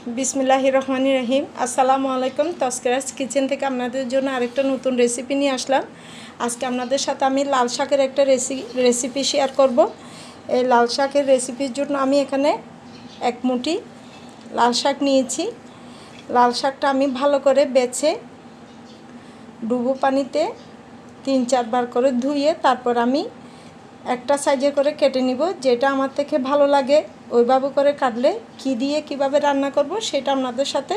বিসমিল্লাহ রহমান রহিম আসসালামু আলাইকুম তস্করাজ কিচেন থেকে আপনাদের জন্য আরেকটা নতুন রেসিপি নিয়ে আসলাম। আজকে আপনাদের সাথে আমি লাল শাকের একটা রেসি রেসিপি শেয়ার করব। এই লাল শাকের রেসিপির জন্য আমি এখানে এক মুঠি লাল শাক নিয়েছি। লাল শাকটা আমি ভালো করে বেছে ডুবো পানিতে তিন চারবার করে ধুয়ে তারপর আমি একটা সাইজে করে কেটে নিব, যেটা আমার থেকে ভালো লাগে, ওইভাবে করে কাটলে কি দিয়ে কীভাবে রান্না করব সেটা আপনাদের সাথে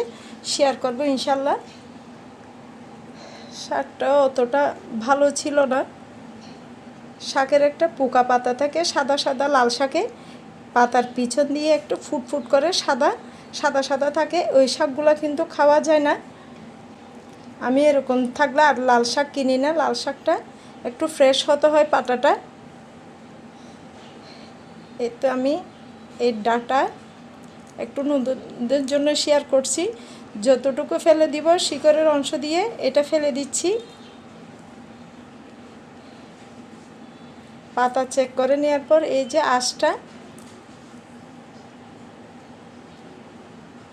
শেয়ার করব ইনশাল্লাহ শাকটা অতটা ভালো ছিল না। শাকের একটা পোকা পাতা থাকে, সাদা সাদা লাল শাকে পাতার পিছন দিয়ে একটু ফুট ফুট করে সাদা সাদা সাদা থাকে, ওই শাকগুলো কিন্তু খাওয়া যায় না। আমি এরকম থাকলে আর লাল শাক কিনি না, লাল শাকটা একটু ফ্রেশ হতে হয় পাতাটা। এই তো আমি এই ডাটা একটু নতুনদের জন্য শেয়ার করছি। যতটুকু ফেলে দিব শিকড়ের অংশ দিয়ে এটা ফেলে দিচ্ছি। পাতা চেক করে নেওয়ার পর এই যে আঁশটা,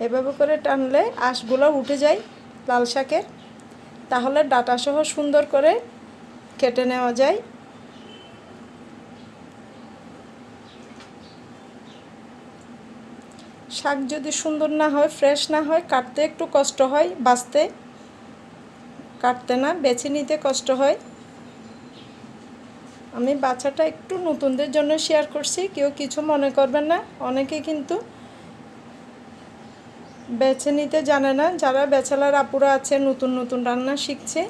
এভাবে করে টানলে আঁশগুলো উঠে যায় লাল শাকের। তাহলে ডাটাসহ সুন্দর করে কেটে নেওয়া যায়। শাক যদি সুন্দর না হয় ফ্রেশ না হয়, কাটতে একটু কষ্ট হয়, বাঁচতে। কাটতে না, বেছে নিতে কষ্ট হয়। আমি বাচ্চাটা একটু নতুনদের জন্য শেয়ার করছি, কেউ কিছু মনে করবেন না, অনেকে কিন্তু বেছে নিতে জানে না, যারা বেচালার আপুরা আছে, নতুন নতুন রান্না শিখছে।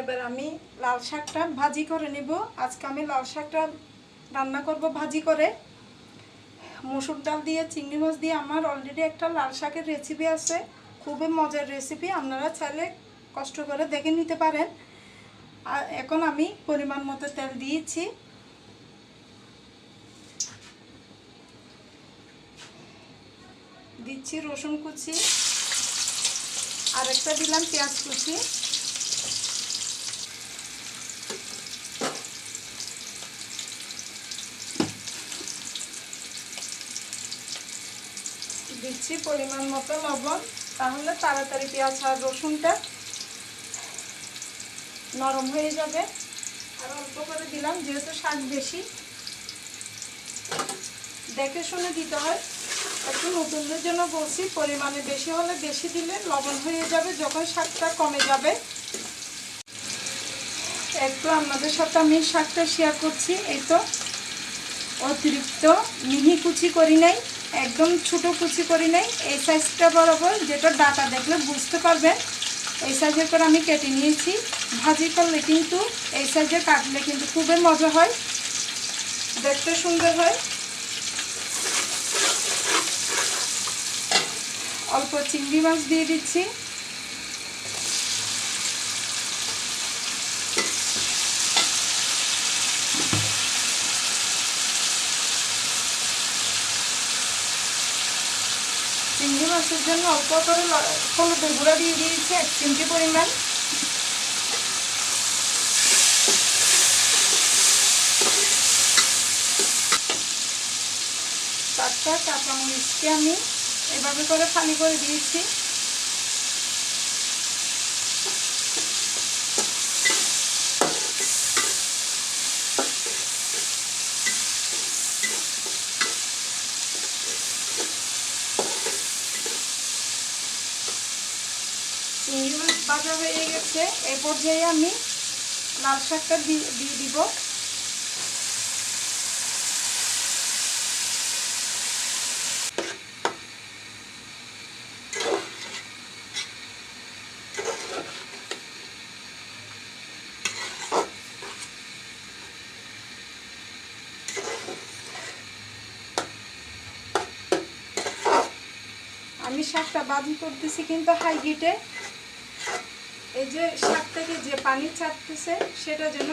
এবার আমি লাল শাকটা ভাজি করে নিব। আজকে আমি লাল শাকটা রান্না করব ভাজি করে। মসুর ডাল দিয়ে, চিংড়ি মাছ দিয়ে আমার অলরেডি একটা লাল শাকের রেসিপি আছে। খুবই মজার রেসিপি আপনারা চাইলে কষ্ট করে দেখে নিতে পারেন। আর এখন আমি পরিমাণ মতো তেল দিয়েছি। দিচ্ছি রসুন কুচি। আর একটা দিলাম পেঁয়াজ কুচি। দিচ্ছি পরিমাণ মতো লবণ, তাহলে তাড়াতাড়ি পেঁয়াজ আর রসুনটা নরম হয়ে যাবে। আর অল্প করে দিলাম, যেহেতু শাক বেশি। দেখে শুনে দিতে হয়। একটু নতুনদের জন্য বলছি, পরিমাণে বেশি হলে বেশি দিলে লবণ হয়ে যাবে, যখন শাকটা কমে যাবে। একটু আপনাদের সাথে আমি শাকটা শেয়ার করছি। এই তো অতিরিক্ত মিহি কুচি করি নাই। একদম ছোট কুচি করি নাই। এই সাইজটা বরাবর যেটা ডাটা দেখলে বুঝতে পারবেন, এই সাইজের করে আমি কেটে নিয়েছি। ভাজি করলে কিন্তু এই সাইজে কাটলে কিন্তু খুবই মজা হয়, দেখতে সুন্দর হয়। অল্প চিংড়ি মাছ দিয়ে দিচ্ছি। মাছের জন্য অল্প করে হলুদের গুঁড়া দিয়ে দিয়েছি, এক চিমটি পরিমাণ। চারটা কাঁচামরিচকে আমি এভাবে করে ফালি করে দিয়েছি চিংড়ি মাছ ভাজা হয়ে গেছে। এ পর্যায়ে আমি লাল শাকটা দিয়ে দিব। আমি শাকটা বাজি করতেছি কিন্তু হাই হিটে। এই যে শাক থেকে যে পানি ছাড়তেছে, সেটা যেন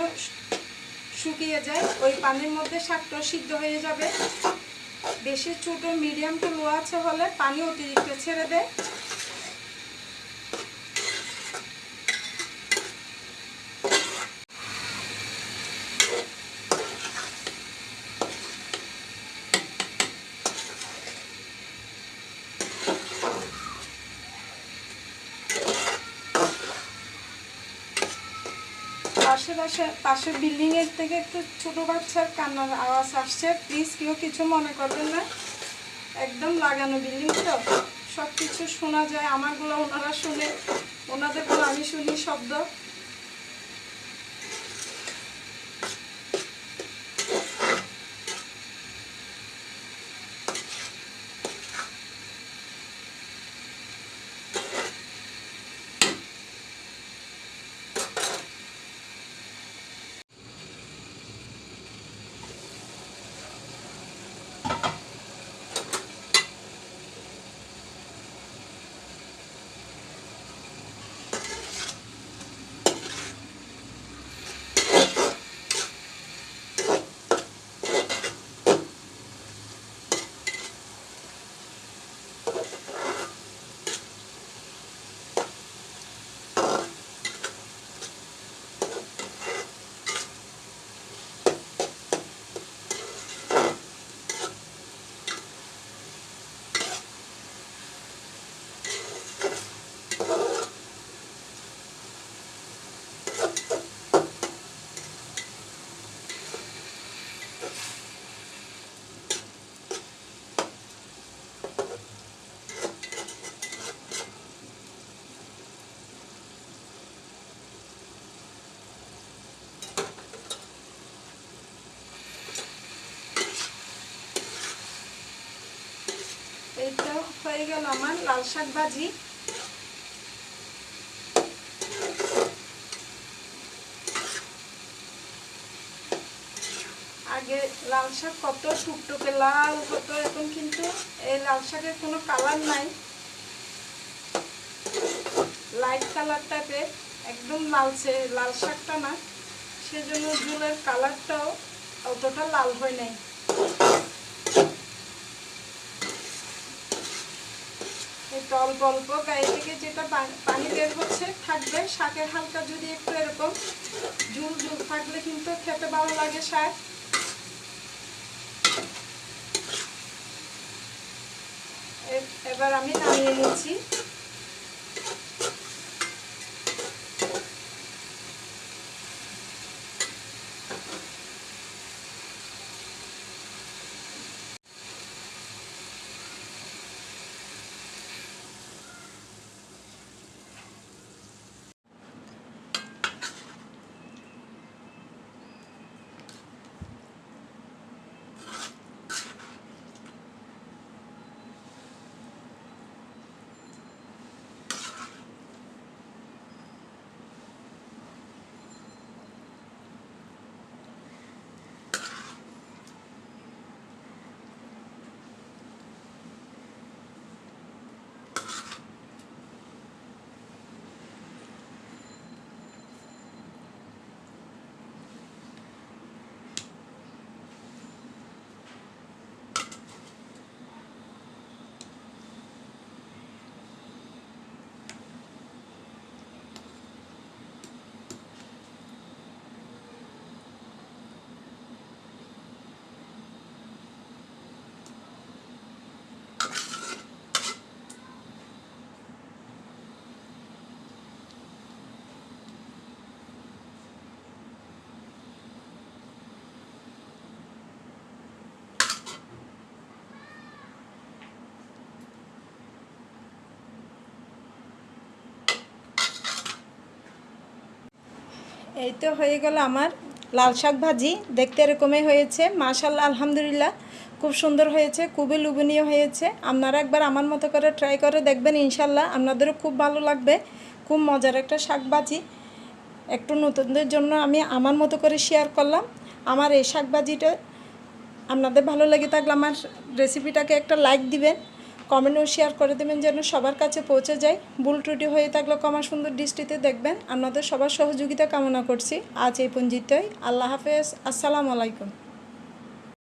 শুকিয়ে যায়, ওই পানির মধ্যে শাকটা সিদ্ধ হয়ে যাবে। বেশি ছোটো মিডিয়াম টু লো আছে হলে পানি অতিরিক্ত ছেড়ে দেয়। পাশের পাশে পাশের বিল্ডিংয়ের থেকে একটু ছোটো বাচ্চার কান্নার আওয়াজ আসছে। প্লিজ কেউ কিছু মনে করবেন না। একদম লাগানো বিল্ডিং তো। সব কিছু শোনা যায়। আমারগুলো ওনারা শুনে, ওনাদেরগুলো আমি শুনি শব্দ এই তো হয়ে গেল আমার লাল শাক ভাজি। আগে লাল শাক কত টুকটুকে লাল হতো, এখন কিন্তু এই লাল শাকের কোনো কালার নাই। লাইট কালার টাইপের একদম লালচে, লাল শাকটা না। সেজন্য ঝুলের কালারটাও অতটা লাল হয় নাই। অল্প অল্প গায়ে থেকে যেটা পানি বের হচ্ছে, থাকবে। শাকের হালকা যদি একটু এরকম ঝুল ঝুল থাকলে কিন্তু খেতে ভালো লাগে শাক। এবার আমি নামিয়ে নিচ্ছি। এই তো হয়ে গেল আমার লাল শাক ভাজি। দেখতে এরকমই হয়েছে। মাশাল্লাহ আলহামদুলিল্লাহ। খুব সুন্দর হয়েছে, খুবই লোভনীয় হয়েছে। আপনারা একবার আমার মতো করে ট্রাই করে দেখবেন ইনশাল্লাহ আপনাদেরও খুব ভালো লাগবে। খুব মজার একটা শাক ভাজি। একটু নতুনদের জন্য আমি আমার মতো করে শেয়ার করলাম। আমার এই শাক ভাজিটা আপনাদের ভালো লেগে থাকলে আমার রেসিপিটাকে একটা লাইক দিবেন। কমেন্ট ও শেয়ার করে দেবেন যেন সবার কাছে পৌঁছে যায়। ভুল ত্রুটি হয়ে থাকলে কমা সুন্দর দৃষ্টিতে দেখবেন। আপনাদের সবার সহযোগিতা কামনা করছি। আজ এই পঞ্জিতই আল্লাহ হাফেজ। আসসালামু আলাইকুম।